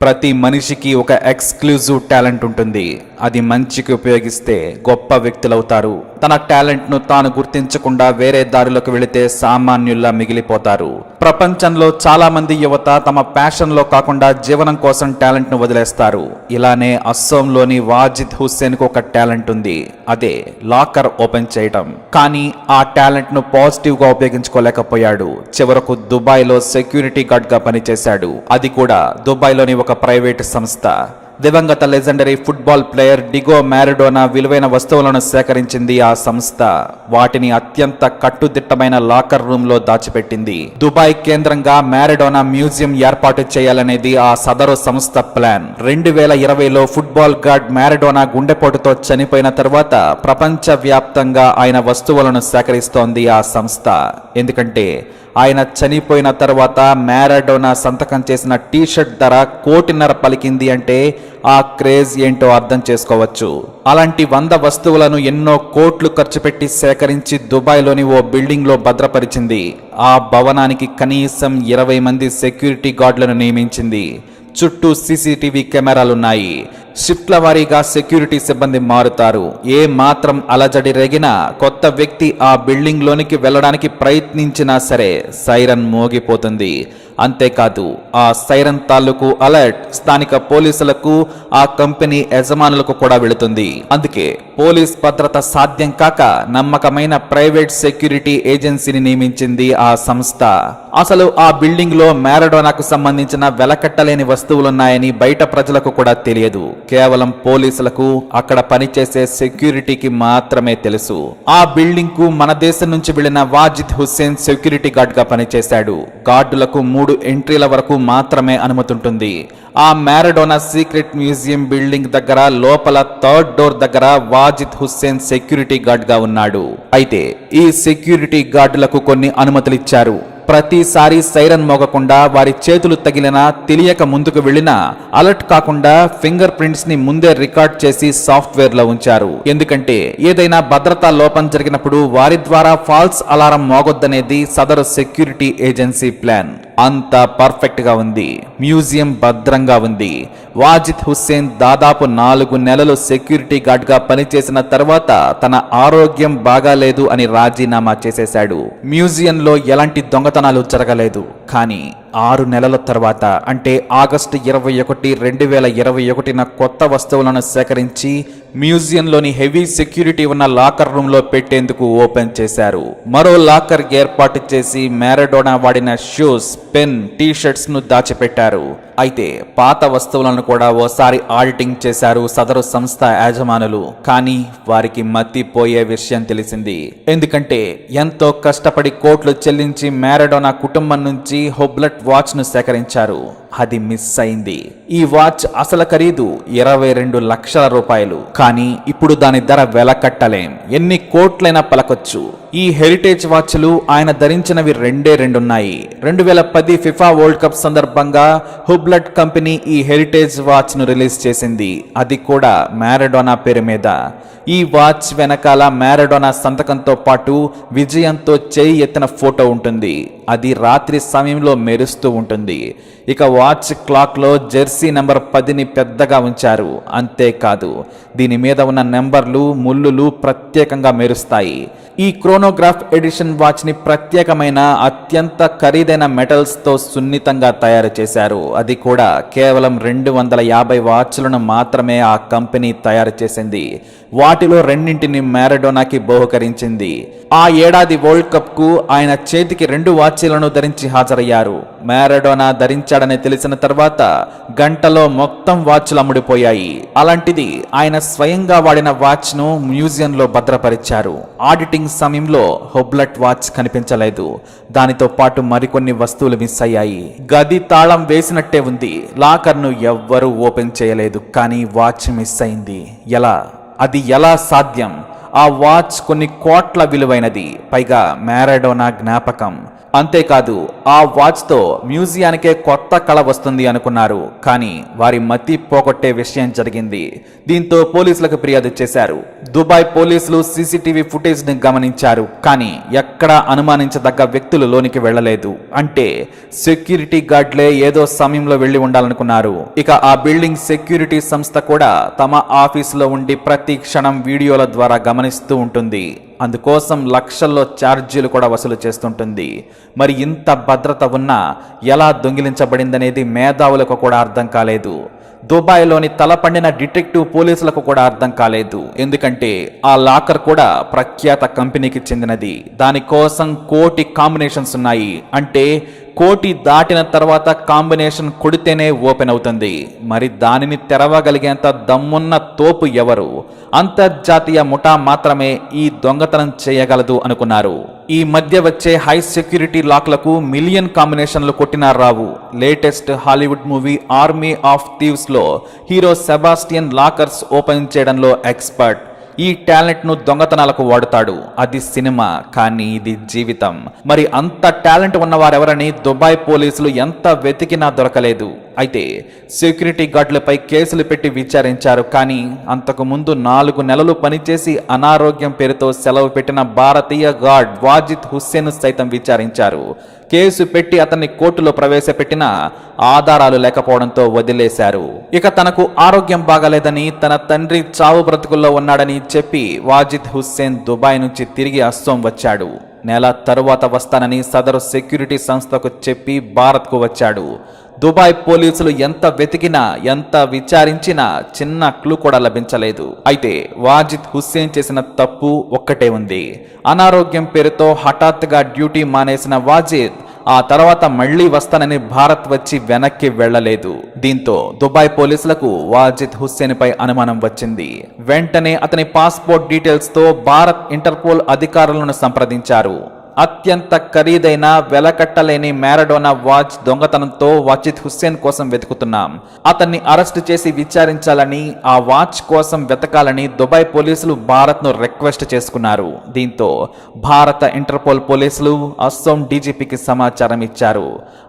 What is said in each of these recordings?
ప్రతి మనిషికి ఒక ఎక్స్క్లూజివ్ టాలెంట్ ఉంటుంది. అది మంచికి ఉపయోగిస్తే గొప్ప వ్యక్తులవుతారు. తన టాలెంట్ను తాను గుర్తించకుండా వేరే దారిలోకి వెళితే సామాన్యుల్లా మిగిలిపోతారు. ప్రపంచంలో చాలా మంది యువత తమ ప్యాషన్లో కాకుండా జీవనం కోసం టాలెంట్ను వదిలేస్తారు. ఇలానే అస్సోంలోని వాజిద్ హుస్సేన్కు ఒక టాలెంట్ ఉంది. అదే లాకర్ ఓపెన్ చేయటం. కానీ ఆ టాలెంట్ను పాజిటివ్గా ఉపయోగించుకోలేకపోయాడు. చివరకు దుబాయ్లో సెక్యూరిటీ గార్డ్గా పనిచేశాడు. అది కూడా దుబాయ్లోని ఒక ప్రైవేట్ సంస్థ. దివంగత legendary football player Diego Maradona విలువైన వస్తువులను సేకరించింది ఆ సంస్థ. వాటిని అత్యంత కట్టుదిట్టమైన లాకర్ రూమ్లో దాచిపెట్టింది. దుబాయ్ కేంద్రంగా మ్యారడోనా మ్యూజియం ఏర్పాటు చేయాలనేది ఆ సదరు సంస్థ ప్లాన్. రెండు వేల ఇరవైలో ఫుట్బాల్ గార్డ్ మ్యారడోనా గుండెపోటుతో చనిపోయిన తర్వాత ప్రపంచ వ్యాప్తంగా ఆయన వస్తువులను సేకరిస్తోంది ఆ సంస్థ. ఎందుకంటే ఆయన చనిపోయిన తర్వాత మ్యారడోనా సంతకం చేసిన టీషర్ట్ ధర కోటిన్నర పలికింది అంటే ఆ క్రేజ్ ఏంటో అర్థం చేసుకోవచ్చు. అలాంటి వంద వస్తువులను ఎన్నో కోట్లు ఖర్చు పెట్టి సేకరించి దుబాయ్లోని ఓ బిల్డింగ్లో భద్రపరిచింది. ఆ భవనానికి కనీసం ఇరవై మంది సెక్యూరిటీ గార్డులను నియమించింది. చుట్టూ సీసీటీవీ కెమెరాలున్నాయి. షిఫ్ట్ల వారీగా సెక్యూరిటీ సిబ్బంది మారుతారు. ఏ మాత్రం అలజడి రేగినా కొత్త వ్యక్తి ఆ బిల్డింగ్ లోనికి వెళ్ళడానికి ప్రయత్నించినా సరే సైరన్ మోగిపోతుంది. అంతేకాదు ఆ సైరన్ తాలూకు అలర్ట్ స్థానిక పోలీసులకు ఆ కంపెనీ యజమానులకు కూడా వెళుతుంది. అందుకే పోలీస్ భద్రత సాధ్యం కాక నమ్మకమైన ప్రైవేట్ సెక్యూరిటీ ఏజెన్సీని నియమించింది ఆ సంస్థ. అసలు ఆ బిల్డింగ్లో మ్యారడోనాకు సంబంధించిన వెలకట్టలేని వస్తువులున్నాయని బయట ప్రజలకు కూడా తెలియదు. కేవలం పోలీసులకు అక్కడ పనిచేసే సెక్యూరిటీకి మాత్రమే తెలుసు. ఆ బిల్డింగ్కు మన దేశం నుంచి వెళ్ళిన వాజిద్ హుస్సేన్ సెక్యూరిటీ గార్డ్గా పనిచేశాడు. గార్డులకు మూడు ఎంట్రీల వరకు మాత్రమే అనుమతి ఉంటుంది ఆ మ్యారడోనా సీక్రెట్ మ్యూజియం బిల్డింగ్ దగ్గర లోపల థర్డ్ డోర్ దగ్గర వాజిద్ హుస్సేన్ సెక్యూరిటీ గార్డ్గా ఉన్నాడు. అయితే ఈ సెక్యూరిటీ గార్డులకు కొన్ని అనుమతులు ఇచ్చారు. ప్రతిసారి సైరన్ మోగకుండా వారి చేతులు తగిలినా తెలియక ముందుకు వెళ్ళినా అలర్ట్ కాకుండా ఫింగర్ ప్రింట్స్ని ముందే రికార్డ్ చేసి సాఫ్ట్వేర్లో ఉంచారు. ఎందుకంటే ఏదైనా భద్రతా లోపం జరిగినప్పుడు వారి ద్వారా ఫాల్స్ అలారం మోగొద్దనేది సదరు సెక్యూరిటీ ఏజెన్సీ ప్లాన్. అంత పర్ఫెక్ట్గా ఉంది. మ్యూజియం భద్రంగా ఉంది. వాజిద్ హుస్సేన్ దాదాపు నాలుగు నెలలు సెక్యూరిటీ గార్డ్గా పనిచేసిన తర్వాత తన ఆరోగ్యం బాగాలేదు అని రాజీనామా చేసేశాడు. మ్యూజియంలో ఎలాంటి దొంగతనాలు జరగలేదు. కానీ ఆరు నెలల తర్వాత అంటే ఆగస్టు ఇరవై ఒకటి రెండు వేల ఇరవై ఒకటిన కొత్త వస్తువులను సేకరించి మ్యూజియంలోని హెవీ సెక్యూరిటీ ఉన్న లాకర్ రూంలో పెట్టేందుకు ఓపెన్ చేశారు. మరో లాకర్ ఏర్పాటు చేసి మ్యారడోనా వాడిన షూస్ పెన్ టీ షర్ట్స్ను దాచిపెట్టారు. అయితే పాత వస్తువులను కూడా ఓసారి ఆడిటింగ్ చేశారు సదరు సంస్థ యాజమానులు. కానీ వారికి మత్తిపోయే విషయం తెలిసింది. ఎందుకంటే ఎంతో కష్టపడి కోట్లు చెల్లించి మ్యారడోనా కుటుంబం నుంచి హొబ్లట్ వాచ్ను సేకరించారు. అది మిస్ అయింది. ఈ వాచ్ అసలు ఖరీదు ఇరవై రెండు లక్షల రూపాయలు. కానీ ఇప్పుడు దాని ధర వెల కట్టలేం. ఎన్ని కోట్లైనా పలకొచ్చు. ఈ హెరిటేజ్ వాచ్లు ఆయన ధరించినవి రెండే రెండున్నాయి. రెండు వేల పది ఫిఫా వరల్డ్ కప్ సందర్భంగా హుబ్లట్ కంపెనీ ఈ హెరిటేజ్ వాచ్ను రిలీజ్ చేసింది. అది కూడా మ్యారడోనా పేరు మీద. ఈ వాచ్ వెనకాల మ్యారడోనా సంతకంతో పాటు విజయంతో చేయి ఎత్తిన ఫోటో ఉంటుంది. అది రాత్రి సమయంలో మెరుస్తూ ఉంటుంది. ఇక వాచ్ క్లాక్లో జెర్సీ నెంబర్ పదిని పెద్దగా ఉంచారు. అంతేకాదు దీని మీద ఉన్న నెంబర్లు ముళ్ళులు ప్రత్యేకంగా మెరుస్తాయి. ఈ క్రోనోగ్రాఫ్ ఎడిషన్ వాచ్ని ప్రత్యేకమైన అత్యంత ఖరీదైన మెటల్స్తో సున్నితంగా తయారు చేశారు. అది కూడా కేవలం రెండు వందల యాభై వాచ్లను మాత్రమే ఆ కంపెనీ తయారు చేసింది. వాటిలో రెండింటిని మ్యారడోనాకి బహుకరించింది. ఆ ఏడాది వరల్డ్ కప్కు ఆయన చేతికి రెండు వాచీలను ధరించి హాజరయ్యారు. మ్యారడోనా ధరించాడని తెలిసిన తర్వాత గంటలో మొత్తం వాచ్లు అమ్ముడిపోయాయి. అలాంటిది ఆయన స్వయంగా వాడిన వాచ్ను మ్యూజియంలో భద్రపరిచారు. ఆడిటింగ్ సమయంలో హొబ్లట్ వాచ్ కనిపించలేదు. దానితో పాటు మరికొన్ని వస్తువులు మిస్ అయ్యాయి. గది తాళం వేసినట్టే ఉంది. లాకర్ను ఎవ్వరూ ఓపెన్ చేయలేదు కానీ వాచ్ మిస్ అయింది. ఎలా? అది ఎలా సాధ్యం? ఆ వాచ్ కొన్ని కోట్ల విలువైనది. పైగా మ్యారడోనా జ్ఞాపకం. అంతేకాదు ఆ వాచ్తో మ్యూజియానికే కొత్త కళ వస్తుంది అనుకున్నారు. కానీ వారి మతి పోగొట్టే విషయం జరిగింది. దీంతో పోలీసులకు ఫిర్యాదు చేశారు. దుబాయ్ పోలీసులు సీసీటీవీ ఫుటేజ్ని గమనించారు. కానీ ఎక్కడా అనుమానించదగ్గ వ్యక్తులు లోనికి వెళ్ళలేదు. అంటే సెక్యూరిటీ గార్డ్లే ఏదో సమయంలో వెళ్ళి ఉండాలనుకున్నారు. ఇక ఆ బిల్డింగ్ సెక్యూరిటీ సంస్థ కూడా తమ ఆఫీసులో ఉండి ప్రతి క్షణం వీడియోల ద్వారా గమనిస్తూ ఉంటుంది. అందుకోసం లక్షల్లో ఛార్జీలు కూడా వసూలు చేస్తుంటుంది. మరి ఇంత భద్రత ఉన్నా ఎలా దొంగిలించబడిందనేది మేధావులకు కూడా అర్థం కాలేదు. దుబాయ్లోని తలపండిన డిటెక్టివ్ పోలీసులకు కూడా అర్థం కాలేదు. ఎందుకంటే ఆ లాకర్ కూడా ప్రఖ్యాత కంపెనీకి చెందినది. దానికోసం కోటి కాంబినేషన్స్ ఉన్నాయి. అంటే కోటి దాటిన తర్వాత కాంబినేషన్ కొడితేనే ఓపెన్ అవుతుంది. మరి దానిని తెరవగలిగేంత దమ్మున్న తోపు ఎవరు? అంతర్జాతీయ ముఠా మాత్రమే ఈ దొంగతనం చేయగలదు అనుకున్నారు. ఈ మధ్య వచ్చే హై సెక్యూరిటీ లాక్లకు మిలియన్ కాంబినేషన్లు కొట్టినా రావు. Latest Hollywood movie army of థీవ్స్లో hero Sebastian lockers open చేయడంలో ఎక్స్పర్ట్. ఈ టాలెంట్ను దొంగతనాలకు వాడుతాడు. అది సినిమా కానీ ఇది జీవితం. మరి అంత టాలెంట్ ఉన్నవారెవరని దుబాయ్ పోలీసులు ఎంత వెతికినా దొరకలేదు. అయితే సెక్యూరిటీ గార్డులపై కేసులు పెట్టి విచారించారు. కానీ అంతకు ముందు నాలుగు నెలలు పనిచేసి అనారోగ్యం పేరుతో సెలవు పెట్టిన భారతీయ గార్డ్ వాజిద్ హుస్సేన్ సైతం విచారించారు. కేసు పెట్టి అతన్ని కోర్టులో ప్రవేశపెట్టిన ఆధారాలు లేకపోవడంతో వదిలేశారు. ఇక తనకు ఆరోగ్యం బాగలేదని తన తండ్రి చావు బ్రతుకుల్లో ఉన్నాడని చెప్పి వాజిద్ హుస్సేన్ దుబాయ్ నుంచి తిరిగి అస్సోం వచ్చాడు. నెల తరువాత వస్తానని సదరు సెక్యూరిటీ సంస్థకు చెప్పి భారత్కు వచ్చాడు. దుబాయ్ పోలీసులు ఎంత వెతికినా ఎంత విచారించినా చిన్న క్లూ కూడా లభించలేదు. అయితే వాజిద్ హుస్సేన్ చేసిన తప్పు ఒక్కటే ఉంది. అనారోగ్యం పేరుతో హఠాత్తుగా డ్యూటీ మానేసిన వాజిద్ ఆ తర్వాత మళ్ళీ వస్తానని భారత్ వచ్చి వెనక్కి వెళ్ళలేదు దీంతో దుబాయ్ పోలీసులకు వాజిద్ హుస్సేన్ పై అనుమానం వచ్చింది. వెంటనే అతని పాస్పోర్ట్ డీటెయిల్స్తో భారత్ ఇంటర్పోల్ అధికారులను సంప్రదించారు. అత్యంత ఖరీదైన వెలకట్టలేని మ్యారడోనా వాచ్ దొంగతనంతో వాజిద్ హుస్సేన్ కోసం వెతుకుతున్నాం. అతన్ని అరెస్టు చేసి విచారించాలని ఆ వాచ్ కోసం వెతకాలని దుబాయ్ పోలీసులు భారత్ను రిక్వెస్ట్ చేసుకున్నారు. దీంతో భారత ఇంటర్పోల్ పోలీసులు అస్సోం డీజీపీకి సమాచారం ఇచ్చారు.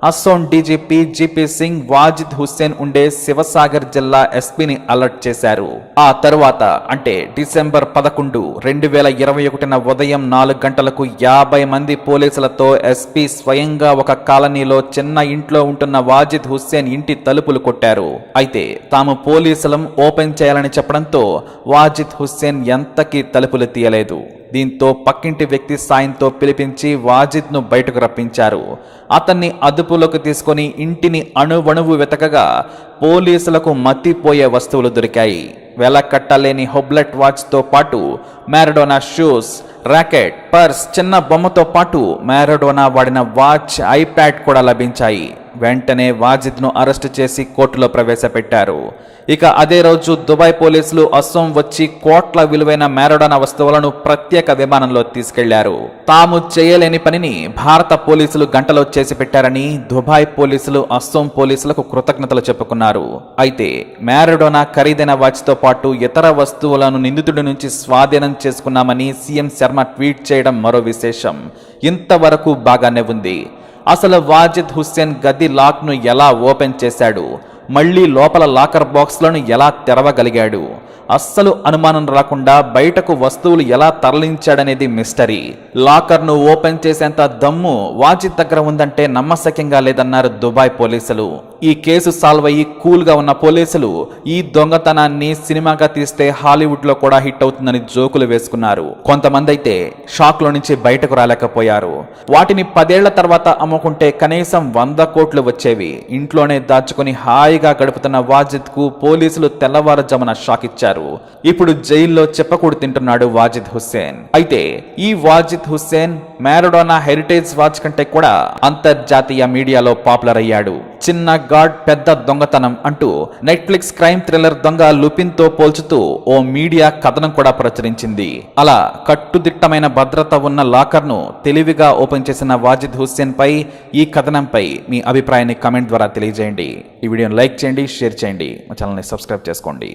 అస్సోం డీజీపీ జీపీ సింగ్ వాజిద్ హుస్సేన్ ఉండే శివసాగర్ జిల్లా ఎస్పీని అలర్ట్ చేశారు. ఆ తరువాత అంటే డిసెంబర్ పదకొండు రెండు వేల ఇరవై ఒకటిన ఉదయం నాలుగు గంటలకు యాభై మంది పోలీసులతో ఎస్పీ స్వయంగా ఒక కాలనీలో చిన్న ఇంట్లో ఉంటున్న వాజిద్ హుస్సేన్ ఇంటి తలుపులు కొట్టారు. అయితే తాము పోలీసులం ఓపెన్ చేయాలని చెప్పడంతో వాజిద్ హుస్సేన్ ఎంతకీ తలుపులు తీయలేదు. దీంతో పక్కింటి వ్యక్తి సాయంతో పిలిపించి వాజిద్ను బయటకు రప్పించారు. అతన్ని అదుపులోకి తీసుకుని ఇంటిని అణువణువు వెతకగా పోలీసులకు మతిపోయే వస్తువులు దొరికాయి. వెలకట్టలేని హొబ్లెట్ వాచ్తో పాటు మ్యారడోనా షూస్ ర్యాకెట్ పర్స్ చిన్న బొమ్మతో పాటు మ్యారడోనా వాడిన వాచ్ ఐప్యాడ్ కూడా లభించాయి. వెంటనే వాజిద్ను అరెస్టు చేసి కోర్టులో ప్రవేశపెట్టారు. ఇక అదే రోజు దుబాయ్ పోలీసులు అస్సోం వచ్చి కోట్ల విలువైన మ్యారడోనా వస్తువులను ప్రత్యేక విమానంలో తీసుకెళ్ళారు. తాము చేయలేని పనిని భారత పోలీసులు గంటలో చేసి పెట్టారని దుబాయ్ పోలీసులు అస్సోం పోలీసులకు కృతజ్ఞతలు చెప్పుకున్నారు. అయితే మ్యారడోనా ఖరీదైన వాచ్తో పాటు ఇతర వస్తువులను నిందితుడి నుంచి స్వాధీనం చేసుకున్నామని సీఎం శర్మ ట్వీట్ చేయడం మరో విశేషం. ఇంతవరకు బాగానే ఉంది. అసలు వాజిద్ హుస్సేన్ గది లాక్ను ఎలా ఓపెన్ చేశాడు? మళ్ళీ లోపల లాకర్ బాక్స్లను ఎలా తెరవగలిగాడు? అస్సలు అనుమానం రాకుండా బయటకు వస్తువులు ఎలా తరలించాడనేది మిస్టరీ. లాకర్ను ఓపెన్ చేసేంత దమ్ము వాజిద్ దగ్గర ఉందంటే నమ్మశక్యంగా లేదన్నారు దుబాయ్ పోలీసులు. ఈ కేసు సాల్వ్ అయ్యి కూల్గా ఉన్న పోలీసులు ఈ దొంగతనాన్ని సినిమాగా తీస్తే హాలీవుడ్లో కూడా హిట్ అవుతుందని జోకులు వేసుకున్నారు. కొంతమంది అయితే షాక్లో నుంచి బయటకు రాలేకపోయారు. వాటిని పదేళ్ళ తర్వాత అమ్ముకుంటే కనీసం వంద కోట్లు వచ్చేవి. ఇంట్లోనే దాచుకుని హాయిగా గడుపుతున్న వాజిద్కు పోలీసులు తెల్లవారుజామున షాక్ ఇచ్చారు. ఇప్పుడు జైల్లో చెప్పకూడు తింటున్నాడు వాజిద్ హుస్సేన్. అయితే ఈ Wajid Hussain Maradona heritage watch కంటే కూడా అంతర్జాతీయ మీడియాలో పాపులర్ అయ్యాడు. చిన్న గాడ్ పెద్ద దొంగతనం అంటూ నెట్ఫ్లిక్స్ క్రైమ్ థ్రిల్లర్ దొంగ లుపిన్తో పోల్చుతూ ఓ మీడియా కథనం కూడా ప్రచురించింది. అలా కట్టుదిట్టమైన భద్రత ఉన్న లాకర్ను తెలివిగా ఓపెన్ చేసిన వాజిద్ హుస్సేన్ పై ఈ కథనంపై మీ అభిప్రాయాన్ని కమెంట్ ద్వారా తెలియజేయండి. ఈ వీడియోని లైక్ చేయండి షేర్ చేయండి. మా ఛానల్ని సబ్స్క్రైబ్ చేసుకోండి.